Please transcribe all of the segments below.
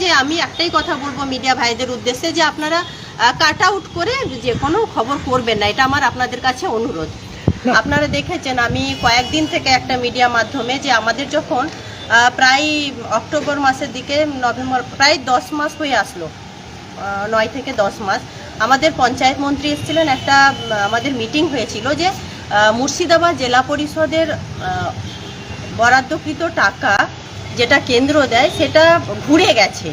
যে আমি একটাই কথা বলব মিডিয়া ভাইদের উদ্দেশ্যে যে আপনারা কাট আউট করে যে কোনো খবর করবেন না এটা আমার আপনাদের কাছে অনুরোধ। আপনারা দেখেছেন আমি কয়েকদিন থেকে একটা মিডিয়া মাধ্যমে যে আমাদের যখন প্রায় অক্টোবর মাসের দিকে নভেম্বর প্রায় দশ মাস হয়ে আসলো নয় থেকে দশ মাস আমাদের পঞ্চায়েত মন্ত্রী এসেছিলেন একটা আমাদের মিটিং হয়েছিল যে মুর্শিদাবাদ জেলা পরিষদের বরাদ্দকৃত টাকা যেটা কেন্দ্র দেয় সেটা ঘুরে গেছে।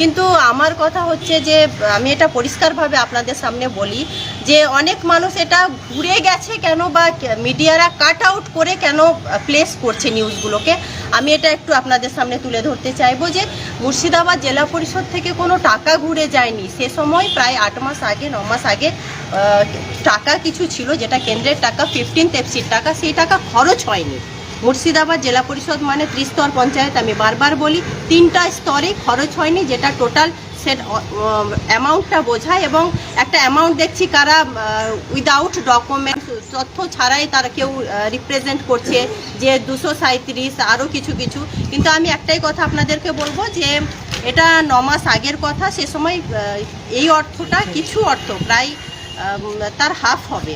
কিন্তু আমার কথা হচ্ছে যে আমি এটা পরিষ্কারভাবে আপনাদের সামনে বলি যে অনেক মানুষ এটা ঘুরে গেছে কেন বা মিডিয়ারা কাট আউট করে কেন প্লেস করছে নিউজগুলোকে আমি এটা একটু আপনাদের সামনে তুলে ধরতে চাইব যে মুর্শিদাবাদ জেলা পরিষদ থেকে কোনো টাকা ঘুরে যায়নি। সে সময় প্রায় আট মাস আগে ন মাস আগে টাকা কিছু ছিল যেটা কেন্দ্রের টাকা ফিফটিন তেপসির টাকা সেই টাকা খরচ হয়নি। মুর্শিদাবাদ জেলা পরিষদ মানে ত্রিস্তর পঞ্চায়েত, আমি বারবার বলি, তিনটা স্তরে খরচ হয়নি, যেটা টোটাল সেট অ্যামাউন্টটা বোঝায় এবং একটা অ্যামাউন্ট দেখছি কারা উইদাউট ডকুমেন্ট তথ্য ছাড়াই তারা কেউ রিপ্রেজেন্ট করছে, যে দুশো সাঁত্রিশ আরও কিছু কিছু। কিন্তু আমি একটাই কথা আপনাদেরকে বলব যে, এটা ন মাস আগের কথা, সে সময় এই অর্থটা কিছু অর্থ, প্রায় তার হাফ হবে।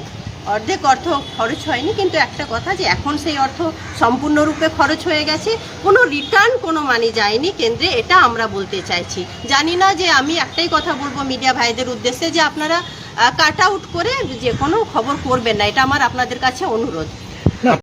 অর্ধেক অর্থ খরচ হয়নি, কিন্তু একটা কথা যে এখন সেই অর্থ সম্পূর্ণরূপে খরচ হয়ে গেছে, কোনো রিটার্ন কোনো মানে যায়নি কেন্দ্রে, এটা আমরা বলতে চাইছি। জানি না যে আমি একটাই কথা বলব মিডিয়া ভাইদের উদ্দেশ্যে যে আপনারা কাট আউট করে যে কোনো খবর করবেন না, এটা আমার আপনাদের কাছে অনুরোধ।